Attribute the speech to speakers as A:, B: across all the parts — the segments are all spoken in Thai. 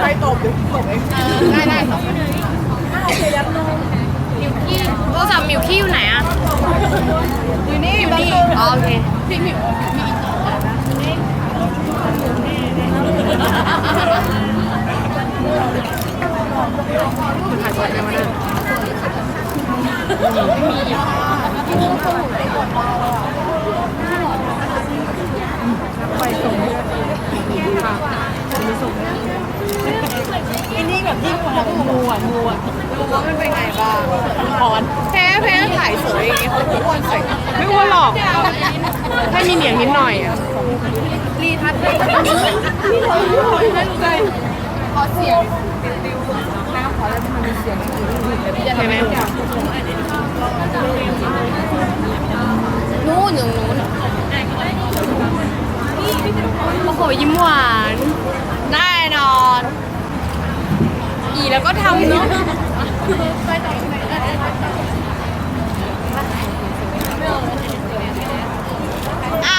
A: ใครตบดิตบเอง
B: ได้ได้สองมิวกี้โทรศัพท์มิวกี้อยู่ไหนอะ
A: อยู่นี่อยู่นี่
B: อ๋อโอเค
A: พี่มิว
B: คุณถ่ายสดไหมวะเนี่ยค่ะมีส่ง
A: อันนี้แบบยิ่งกว่างูอะงูอะงูว่ามันเป็นไงบ้างอ่อนแพ้แพ้ถ่ายสวยอย่างเงี้ยเขาอ้วนใส่
B: ไม่อ้วนหรอกแค่มีเหนียงนิดหน่อยอะ
A: รีทัชเลยพี่เราไม่ได้ใจขอเสียง
B: ใช่ไหมนู่นอยู่นู้น โอ้โหยิ้มหวาน
A: แน่นอน
B: อีแล้วก็ทำเนาะอะ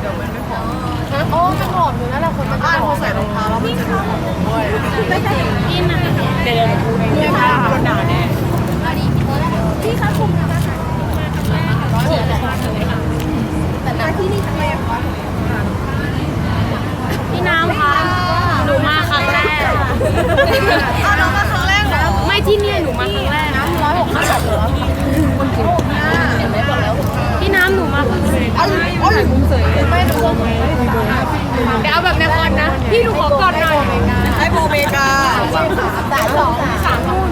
A: เดี๋ยวมันไม่
B: หอม
A: โอ้มันหอมอยู่แล้วแหละคนมันก็าวพอใส่รองเท้าแล้วมันจะหอมด้วยไม่ใช่
B: กินนะ
A: เดี๋ยวเราพูดเองค่ะคนหนาแน่
B: พี่
C: คะคุมมาค่ะ
D: ม
C: าที่
B: นี่ทำไมอะคะพี่น้ำคะหนูมาครั้งแรก
A: อ้าหนูมาครั้งแรกเหรอ
B: ไม่ที่นี่หนูมาครั้งแรกนะ
A: ร้อยหกห้าสิบเหรอ
B: คนกิ
A: น เสยไม่รู้
B: เดี๋ยวเอาแบบในคอนนะ พี่หนูขอกอดหน่อย
A: ไอโบเมกาสายสอง
B: สามทุ่ม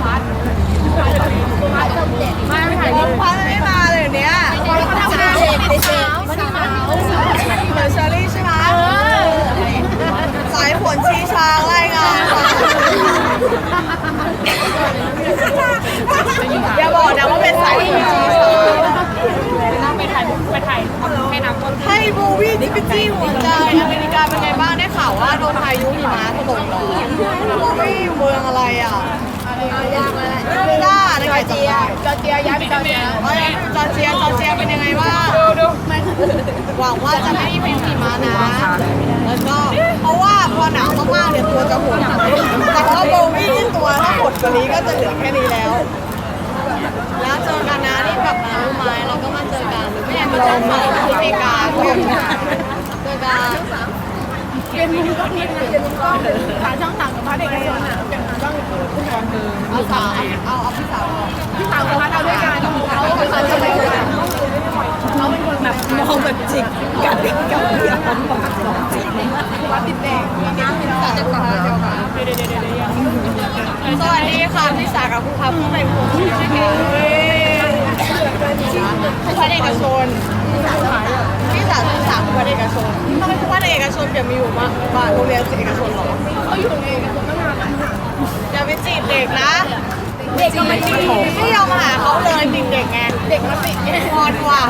B: ไม่ไม่ถ่ายรูป
A: พันไม่มาเลยเนี้ยแล้วก็ทำงานเด็กเด็กเหมือนเชอรี่ใช่ไหมสายฝนชีช้างรายงานอย่าบอกนะว่าเป็นสายฝนชีช้าง
B: ไปถ่ายไปถ่ายให้น้ำก้น
A: ให้บูวี่ที่เป็นจี้หัวใจอเมริกาเป็นไงบ้างได้ข่าวว่าโดนพายุหิมะถล่มเหรอบูวี่อยู่เมืองอะไรอะยากเลยจ้าในไก่จียจอร์เจียย้ายไปจอร์เจียจอร์เจียจอร์เจียเป็นยังไงบ้างหวังว่าจะไม่มีหิมะนะ แล้วก็เพราะว่าพอหนาวมากๆเนี่ยตัวจะหดแต่ถ้าโบวี่นี่ตัวถ้าหดกว่านี้ก็จะเหลือแค่นี้แล้ว แล้วเจอกันนะนี่กลับมารู้ไหมเราก็มาเจอกันหรือไม่อยากมีเจอกันที่อเมริกาก็เจอกัน เป็นมุมกล้องเป็นมุมกล้องขาช่องต่างกับพระเด็กเอกชนอะเป็นมุมกล้องเอาสาวเอาเอาพี่สาวพี่สาวกับพระเราด้วยกันเขาเป็นคนจะไปกันเขาเป็นคนแบบมองแบบจิกกันกับเดียววัดติดแดงมีน้ำมีน้ำจะกลับมาเดี๋ยวกันสวัสดีค่ะพี่สาวกับผู้พับผู้ไปผู้ พระเอกชนพี่สาวพี่สาวพระเอกชนทำไมพระเอกชนเดี๋ยวมีอยู่มาบ้านโรงเรียนเอกชนหรอเขาอยู่โรงเรียนเอกชนตั้งนานแล้วอย่าไปจีบเด็กนะเด็กก็ไม่จีบไม่ยอมหาเขาเลยติดเด็กไงเด็กมันติดพรว่ะ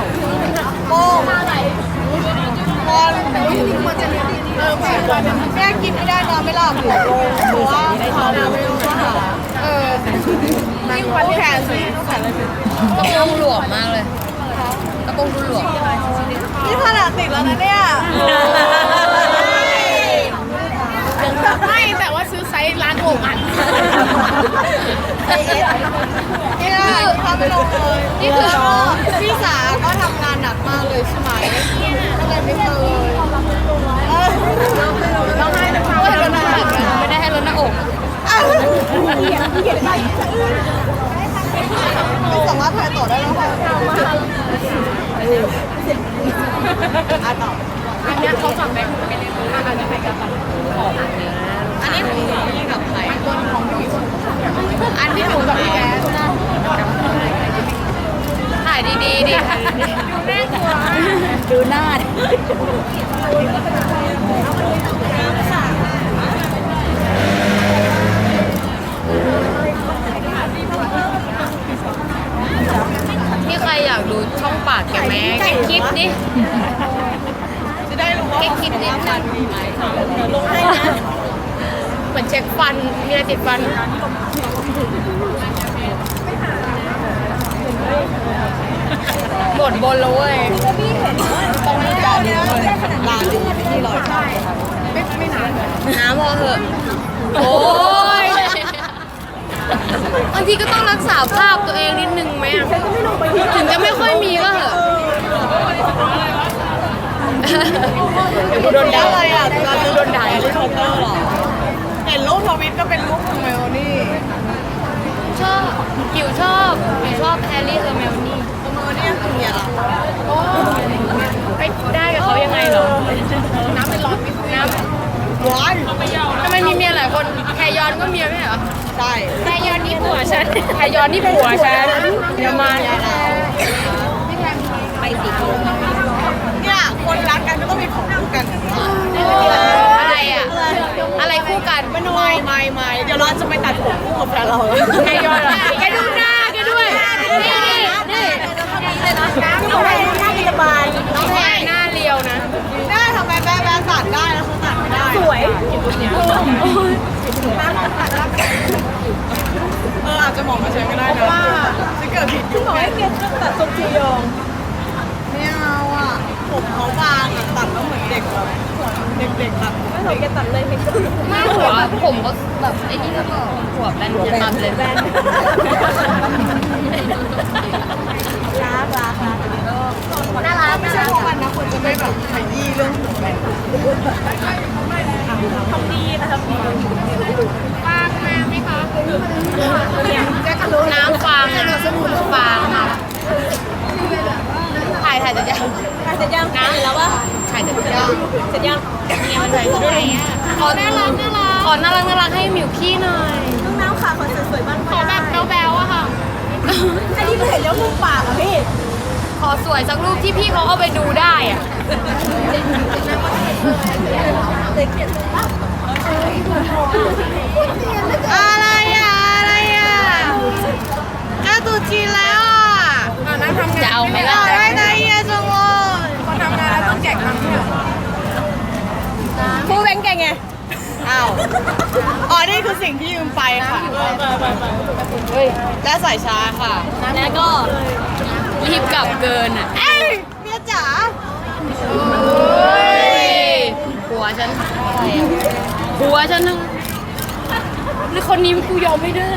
A: โป้งพรเออแม่กินไม่ได้นอนไม่หลับหัวโลงเพราะว่าเขาไม่รู้ว่าเออ ยิ่งวันแขนสิแขนเลยสิ
B: กระโปรงหลวมมากเลยกระโปรงดูหลวม
A: นี่ขนาดติดแล้วนะเนี่ย
B: ไม่แต่ว่าซื้อไซส์ร้านโอ่งอัน
A: นี่คือทำไปลงเลยนี่คือพี่สาก็ทำงานหนักมากเลยใช่ไหมก็เลยไม่เคยเออต้องให้นะคะ
B: ก็ลดน้ำหนักไม่ได้ให้ลดหน้าอก
A: ไม่สามารถถ่ายต่อได้แล้วค่ะอะต่อ
B: อันนี้เขาจับได้ไปเล่นอันนี้ไปกับของ
A: อันนี้ของพี่กับใครคนของพี่อันนี้ของกับแก
B: ถ่ายดีๆดิดูแน่กลัว
A: เติ
B: ดฟันหมดบนแล้วเว้ย
A: ตรงนี้ร้านนี้ร้านนี้ที่ลอยใช่
B: ไม่ไม่นานน้ำพอเหอะโอ้ยบางทีก็ต้องรักษาภาพตัวเองนิดนึงไหมอะถึงจะไม่ค่อยมีก็เหอะเดี๋ยวกูโดนด่า
A: อะไรอะ
B: เราจะโดนด่า
A: แฮร์รี่พอตเตอร์เหรอ เห็นรูปทวิตก็เป็นรูปของเมลนี่
B: ชอบหิวชอบหิวชอบแฮร์รี่เฮอร์เมลนี่
A: เมลนี่คือเมียเรา
B: ไปได้กับเขายังไงเหรอ น้ำเป็นร้อนน้ำ
A: ว้าย
B: ทำไมมีเมียหลายคนแฮยอนก็เมียไม่เหรอ
A: ใช่
B: แฮยอนนี่ผัวฉันแฮย อนนี่ผัวฉันเดี๋ยวมา
A: ไปสีเนี่ยคนรักกันก็ต้องมีของคู่กัน
B: อะไรอะ อะไรคู่กัน
A: ไม่ไม่ไม่ไม่เดี๋ยวเราจะไปตัดผมคู่กับแฟนเรา
B: แฮยอนแกดูหน้าแกด้วยนี่นี่นี่
A: น้องแพรหน้ากินบาน
B: น้องแพรหน้าเรียวนะ
A: ได้ทำไมแม่แม่ตัดได้แล้วเขาตัดไม่ได้
B: สวย
A: เอออาจจะมองมาใช้ก็ได้นะว่าจะเกิดผิดยุคไหมตัดทรงจียองไม่เอาอะผมเขาบางอะตัดแล้วเหมือนเด็กแบบเด็กๆตัดไม่เหมือนแกตัดเลยไม่
B: หน้าหัวผมก็แบบไอ้นี่แล้วก็หัวแบนจะตัดเลยแบน
A: รักรักรัก น่ารักไม่ใช่พวกมันนะคนจะไม่แบบขยี้เรื่องหัวเป็นทำดีนะทำดี
B: ฟางมาไหมคะน้ำฟางอะฟางถ่ายถ่ายจะยัง
A: เสร็จยังน้ำแล้ววะ
B: ถ่ายจะยัง
A: เสร็จยัง
B: เนี่ยมันถ่ายด้วยขอน่ารักน่ารักขอน่ารักน่ารักให้หมิวกี้หน่อย
A: น้องน้ำค่ะคนสวยๆบ้าน
B: ขอแบบแบ๊วๆอะค่ะ
A: อันนี้ไม่เห็นแล้วมุมปากอะพี่
B: อสวยสักรูปที่พี่เขาเอาไปดูได้อะ
A: อะไรอะ อะไรอะกาตูจีนแล้วอะ
B: จะเอาไหม
A: อ
B: ล่ะ
A: ยากได้ไงเฮียจังเลยคนทำงานแล้วต้องแจกตังค์เนี่ยผู้แบงค์แกไงอ้าวอ๋อนี่คือสิ่งที่ยืมไปค่ะ
B: เฮ้ย
A: และสายชาร์จค่ะ
B: แล้วก็รีบ กลับเกินอะ
A: เอ้ยเมียจ๋า
B: เฮ้ยหัวฉันอะไรอะหัวฉันนะนี่คนนี้กูยอมไม่ได้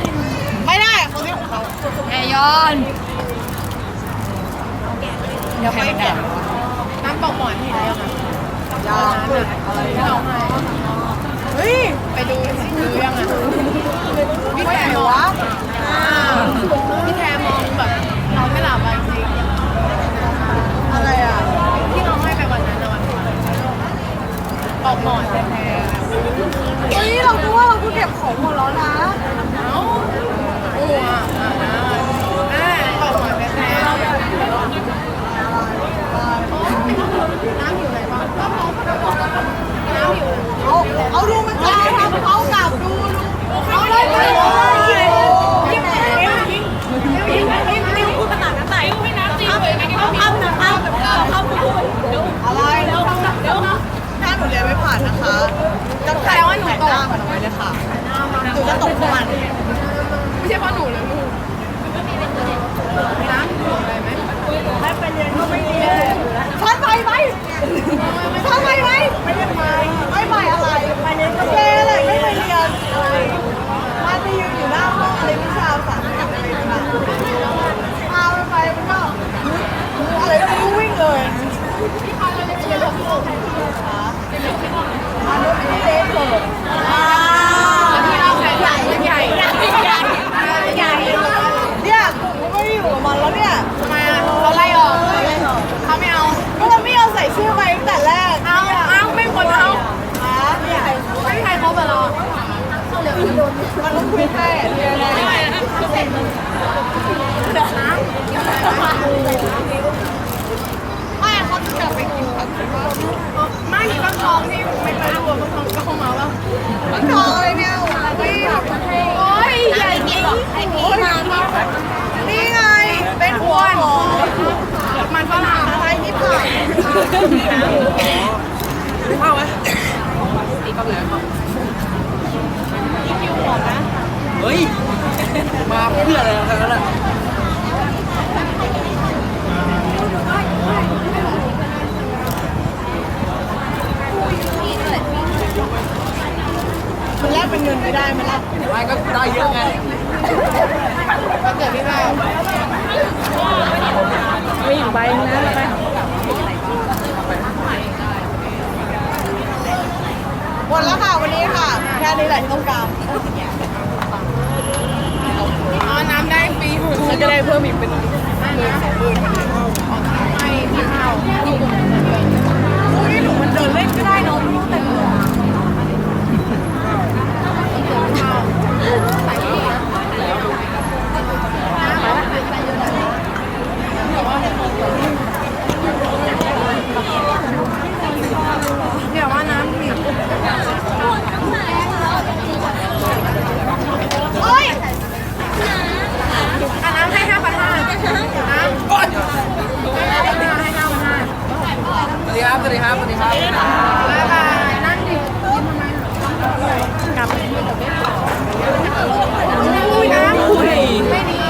A: ไม่ได้เขาเรื่องของเขา
B: แอร์ยอน
A: เดี๋ยวค่อยแกะ
B: น้ำปอกหมอนให้แล้วนะ
A: ยากอะไรเฮ้ย
B: ไปดูดูยังอะ
A: พี่แกะวะ
B: พี่แทมองแบบนอนไม่หลับอะจริง
A: อะไรอะ
B: ๆที่น้องให้ไปวันนั้นนะวันปอกหมอนแท้
A: เฮ้ยเราคิดว่าเราเพิ่งเก็บของหมดแล้วนะ
B: ๆเอ้าอ้วอะอ่าปอกหมอนแท้ๆน้ำอยู่ไหนบ้างน้ำอยู่
A: เอาเอาดูมันจ้าทำเขากลับดูดูเขาเลยไปเลยยิ้มยิ้มยิ้มยิ้มยิ้มยิ้มพูดภาษาหน้าไต่
B: ไม่น้ำจริงเลยไม่กิน
A: เอาเอาเอาเอาเอาพูดอะไรเดี๋ยวเดี๋ยวถ้าหนูเรียนไม่ผ่านนะคะจะถ่ายว่าหนูตกหน้ามันเอาไว้เลยค่ะหนูจะตกของมัน
B: ไม่ใช่เพราะหนูเลยลูกน้ำอยู่อะไรไหม
A: ช้อนไปไหมช้อนไปไหมไม่ได้ไปไม่ไปอะไรไปเรียนเกเลยไม่ไปเรียนอะไรมาไปยืนอยู่หน้าห้องอะไรวิชาภาษาอังกฤษอะไรต่างๆพามันไปมันก็อะไรก็ไม่รู้วิ่งเลยอันนี้ไม่เล็กเลยอ่า
B: พี่เราใส่ใหญ่ใหญ่
A: ใหญ่ใหญ่เนี่ยกูไม่ได้อยู่กับมันแล้วเนี่ย
B: ทำไมอะเราไล่ออกเขาไม่เอา
A: ก็เราไม่เอาใส่ชื่อไปตั้งแต่แรก
B: เอาเอาไม่ควรเอา
A: อะเนี่ย
B: ไม่มีใครคบกับเรา
A: มันต้องคุยแค่เรียนอะไรไม่เขาจะกลับไปกินผักที่บ้าน
B: ไม่มีบางทองที่ไม่ไปดูบางทองก็เข้ามาว่า
A: ผักทองอะไรเนี่ยวิ่ง
B: โอ้ยใหญ่จริง
A: ไอ้พี่มานี่ไงเป็นหัวหอม
B: มันฝรั่ง
A: อะไรที่ผ่าน
B: เข้าไหม
C: ฮ้ย มาเพื่ออะไรกันแล้วล่ะ
A: มันแลกเป็นเงินไม่ได้มันแลก
C: ไม่ก็ได้เยอะไง
A: มันเกิดพี่แม่
B: ไม่อีกใบนึงนะไป
A: หมดแล้วค่ะวันนี้ค่ะ แค่นี้แหละที่ต้องการ
B: อ๋อน้ำได้ฟรีหู มันจะได้เพิ่มอีกเป็น
A: ไม่พี่ข้าวอุ้ยหนูมันเดินเล่นก็ได้เนาะไม่ต้องแต่งตัว
B: เนี่ยว่าน้ำมี
A: โอ้ย
C: สวัสดีครับ สวัสดีครับ สวัสดีครับ
B: บ๊ายบายนั่นดิกลับอุ้ยน้ำอุ้ยไม่ดี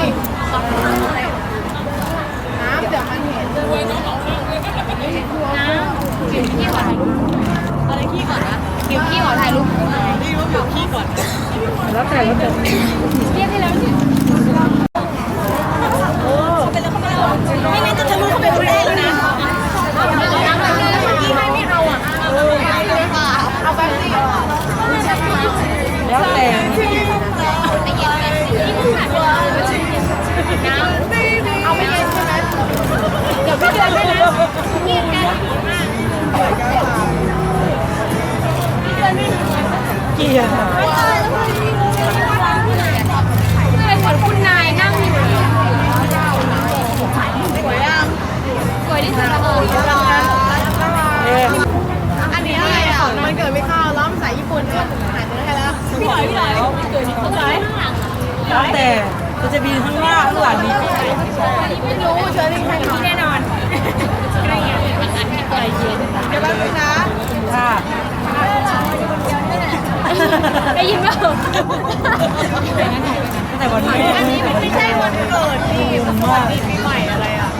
B: ได้ยิน
C: เป
B: ล่า
C: ตั้ง
B: แต่วัน
A: นี้อันนี้มันไม่ใช่วันเกิดนี่มันวันปีปีใหม่อะไรอะ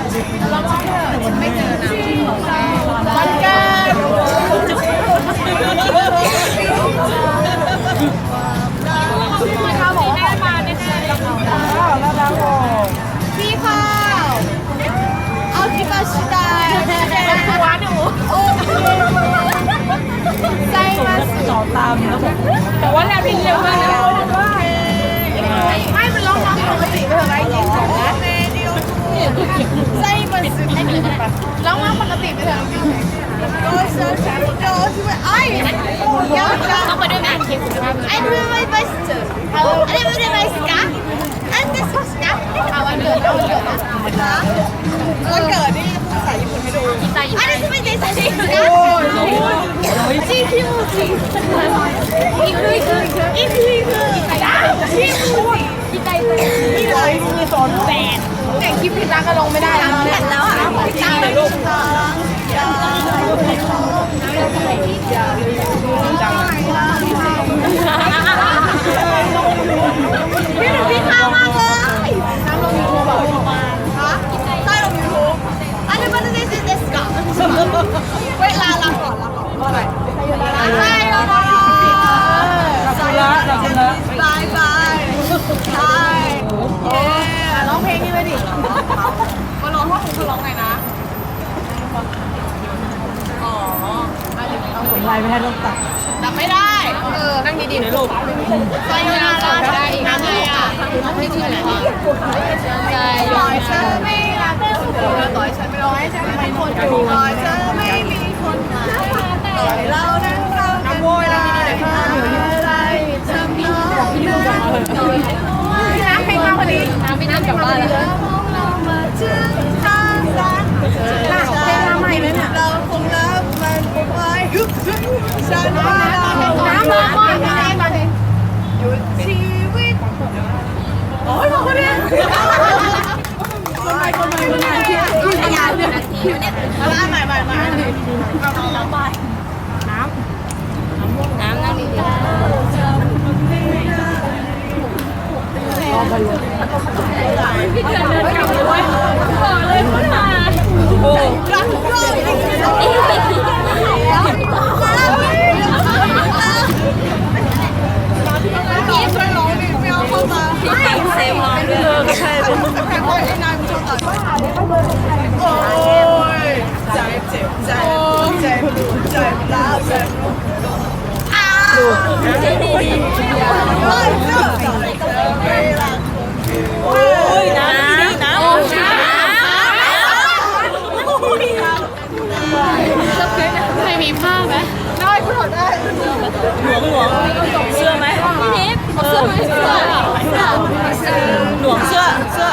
A: เราว่าไม่เจอนะา
B: มแล้
C: วผม
B: แต่ว่าแลบินเร็วมากนะ
A: ไม่มันร้องร้องปกติไม่เป็นไรจริงสองนะใส่มาสุดร้องร้องปกติไม่เป็นไรโอ้ยเซอร์ชันโอ้ยไอ้โอ้ยยากจัง
B: ต้องไปด้วยแม่คิด
A: I do my best. I do my best. And this is เอาวันเกิดเอาวันเกิดนะวันเกิดนี่ ภาษาญี่ปุ่นให้ดู
B: ใจอยู่
A: นนี้คือไม่ใจใส่เลยนะจีคิวจีอีกคืออีกคืออีกคือ
B: อี
A: กคือ
B: จ
D: ีค
B: ิวจีใจเลย
A: นี่เลยมีสอนแปดแต่คลิปพี่ตั๊กก็ลงไม่ได้แล้วแปดแล้วอะพี่ตั๊กเลยลูกพี่หนุ่มพี่เข้า เวลาลาก่อนลาก่อนว่าอะไรใช่แล้วก็
C: ขอบคุณละขอบคุณละ
A: บายบายใช่เย้ร้องเพลงนี้ไปดิมาร้องว่าคุณคือร้องไงนะอ๋อ
C: ต้องสมไลน์ไม่ให้ต้องตัด
A: จำไม่ได้ เออ นั่งดีๆนะลูกใช่เวลาเราได้อีกนะอะต้องที่ชื่ออะไรใช่ต่อยเธอไม่ ต่อยฉันไม่ร้อยฉันไม่คนอยู่ต่อยเธอไม่มีคนไหนต่อยเรานั้นเราน้ำโวยแล้วดีๆเลยค่ะอะไรเธอมีน้องน้ำเพลงมาพอดี
B: น้ำไม่นั่งกลับบ้านแล้ว
A: เรามาถึงทางสันเราเพลงมาใหม่เลยเนี่ยเราคงรับมันไว้ฉันว่าเรา
B: น้ำมากนะ
A: หยุดชีวิตโอ้ยบอกคนเนี้ยคนใหม่คนใหม่คนใหม่ เอาละใหม่ใหม่ใหม่เอาน้ำน้ำน้ำน้ำน้ำดีดีพี่เดื
B: อนเดินกลั
A: บด้วยบอกเลย
C: คุณมา
A: โอ้รักโลกจริงๆพี่ช่วยร้องดิไม่
C: เอาเข้ามาพี่ฟังเซฟร้อ
A: งด้วยเออใช่เป็นแพงกว่าไอ้นายกูชอบต่อยโอ้ จ็บใจปวดใจปวดใจร้าวใจดูไม่เลิกไม่รักโอ้ยนะดีนะโอ้ยนะใครมีผ้า
C: ไหมได้คุณถอด
A: ได้หัวหัวเสื้อไหมพี่นิดเสื้อไหมเสื้อหนวงเสื้อเสื้อ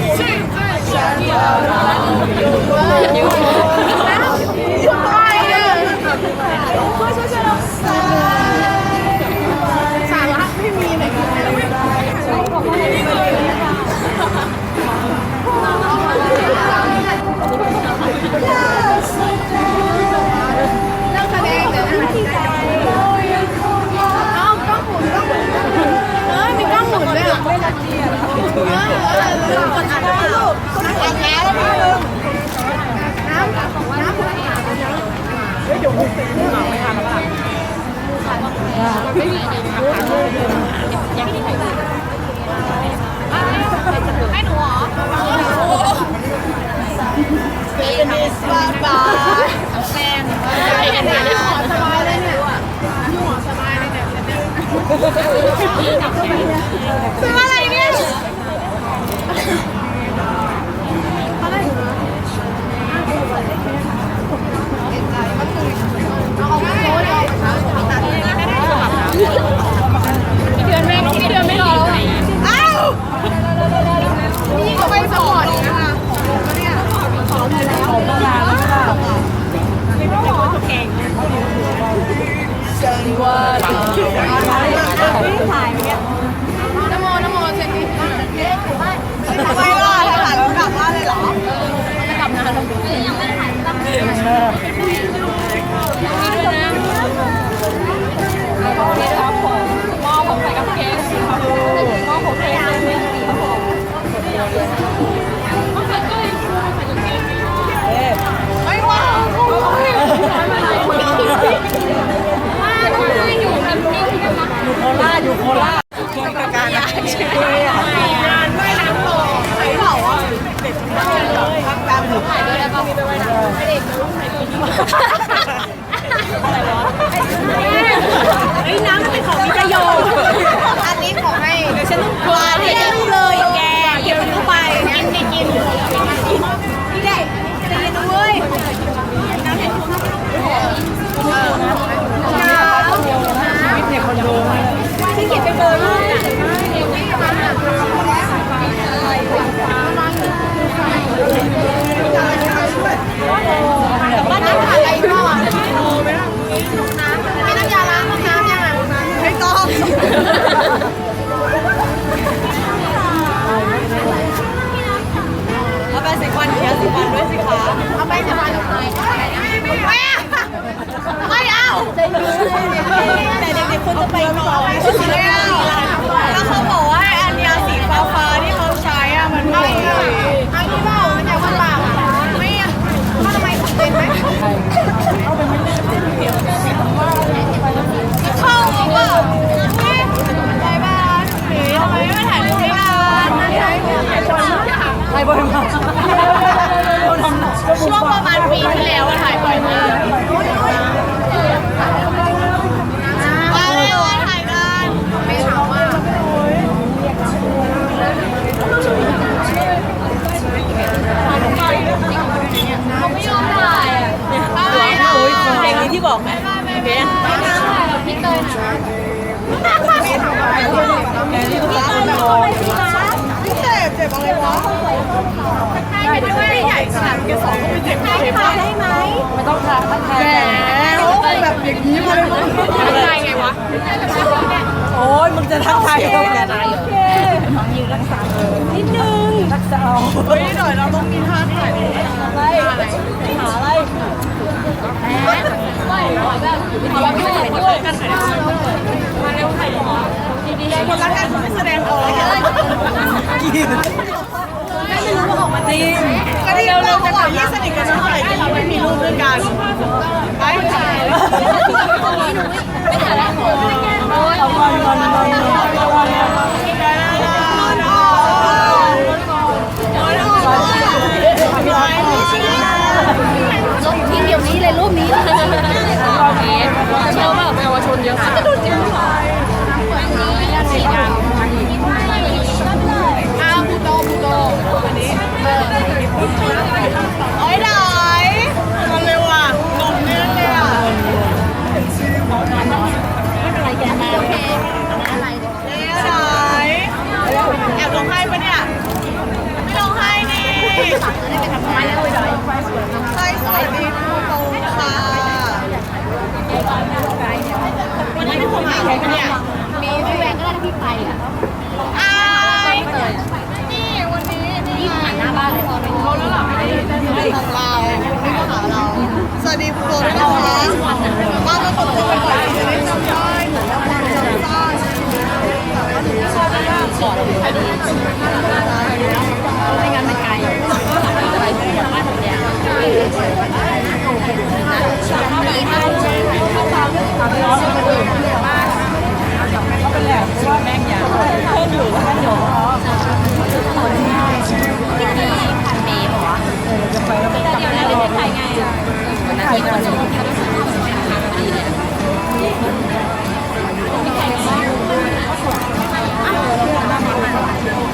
A: 心在山的 เอาไปสิควันเขียวสิควันด้วยสิคะเอาไปสิควันไปไม่เอาแต่เด็กๆคนจะไปก่อนไม่เอาแล้วเขาบอกว่าอันยาสีฟ้าที่เขาใช้อะมันไม่อันนี้เปล่ามันอยากมันปากอะไม่อะทำไมผมเป็นไหมเข้ามาเปล่าไปบ้านหรือทำไมไม่ถ่ายรูปด้วยกัน
C: ใครบ่อยมาเขาทำก็บุก
A: ช่วงประมาณปีที่แล้วอะถ่ายบ่อยมากมาเร็วอะถ่ายกันไม่ถามว่า
B: เขาไม่ยอมถ่ายอะ
A: อะไรนะ
C: โอ้ยของเพลงนี้ที่บอกไหมเบน
B: ถ่ายเราพี่เตยนะ
C: แกที่ทุกร้านคอนโด
A: เจ็บเจ็บอะไรวะถ่ายด้วยใหญ่ขนาดแกสองก็ไม่เจ็บเจ็บถ่ายได้ไหม
C: ไม่ต้องทางทักทาย
A: แหมแบบ อย่างนี้มาเลยมั้ง
B: ถ่ายไงวะ
C: โอ้ยมึงจะทักทายเขากันนิดนึงรักษาเอา
A: เฮ้ยหน่อยเราต้องมีท่าถ่ายอะไรอะไร
C: หาอะไร
B: ไม่ถ่ายแบบถ่ายด้วยด้วยกันถ่ายมาเร็วถ่ายหมอดีๆ
A: คนรักกันไม่แสดงออก
C: กิ นจริง
A: ก็ที่เราบอกว่ายี่สนิทกันเท่าไหร่ที่เราไม่มีรูปด้วยกันไปถ่าย
B: ไม่ถ่ายแล้วโอ้ย
C: เอามาเอามาเอามาเอามา
B: ลบทิ้งเดี๋ยวนี้เลยรูปนี้ วัสดีคุณโบด้นะคะมานเรา
A: คนเจอกันบ่อยจะได้จำได้เหมือนเราความจำได้ชอบมากขอใครดูไม่งั้นมันไกลไป
B: แล้วไปกลั
A: บไทยไง วันนั้น
B: มีคนส่งทา
A: งทา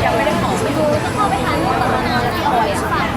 A: ยังไม่ได้ขอไม่รู้ต้เข้าไปทาลูกกับมะนาวและพี่ออยอะ